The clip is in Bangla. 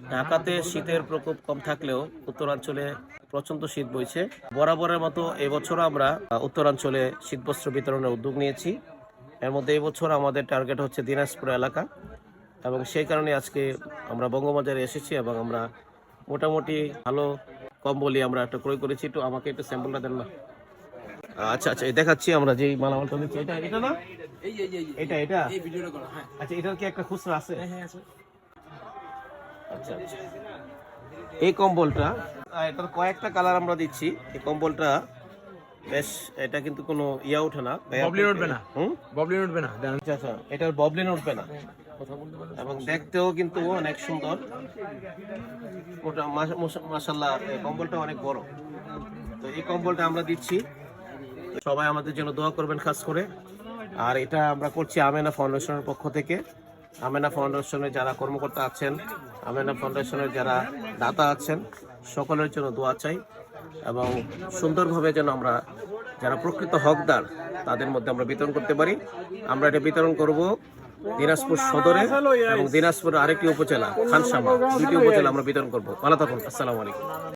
ঢাকাতে শীতের প্রকোপ কম থাকলেও উত্তরাঞ্চলে প্রচণ্ড শীত বইছে। বরাবরের মতো এবছর আমরা উত্তরাঞ্চলে শীতবস্ত্র বিতরণের উদ্যোগ নিয়েছি। এর মধ্যে এবছর আমাদের টার্গেট হচ্ছে দিনাজপুর এলাকা এবং সেই কারণে আজকে আমরা বঙ্গবাজারে এসেছি এবং আমরা মোটামুটি ভালো কম্বলই আমরা একটা ক্রয় করেছি। একটু আমাকে একটু স্যাম্পলটা দেন না। আচ্ছা আচ্ছা এই দেখাচ্ছি আমরা যেই মালামালটা নিচ্ছি এটা এটা না? এই এই এই এটা এটা? এই ভিডিওটা করো হ্যাঁ। আচ্ছা এটার কি একটা খুচরা আছে? হ্যাঁ আছে। আচ্ছা আচ্ছা। এই কম্বলটা এটার কয়েকটা কালার আমরা দিচ্ছি। এই কম্বলটা বেশ এটা কিন্তু কোনো ইয়া ওঠে না। Boblin উঠবে না। হুম? ববলিন উঠবে না আচ্ছা আচ্ছা এটার ববলিন উঠবে না। এবং দেখতেও কিন্তু অনেক সুন্দর। ওটা মাসাল্লাহ কম্বলটা অনেক বড়। তো এই কম্বলটা আমরা দিচ্ছি। সবাই আমাদের জন্য দোয়া করবেন খাস করে। আর এটা আমরা করছি আমেনা ফাউন্ডেশনের পক্ষ থেকে। আমেনা ফাউন্ডেশনের যারা কর্মকর্তা আছেন, আমেনা ফাউন্ডেশনের যারা দাতা আছেন, সকলের জন্য দোয়া চাই এবং সুন্দরভাবে যেন আমরা যারা প্রকৃত হকদার, তাদের মধ্যে আমরা বিতরণ করতে পারি। আমরা এটা বিতরণ করব দিনাজপুর সদরে এবং দিনাজপুর আরেকটি উপজেলা, খানসামা। দুটি উপজেলা আমরা বিতরণ করব। ভালো থাকুন, আসসালামু আলাইকুম।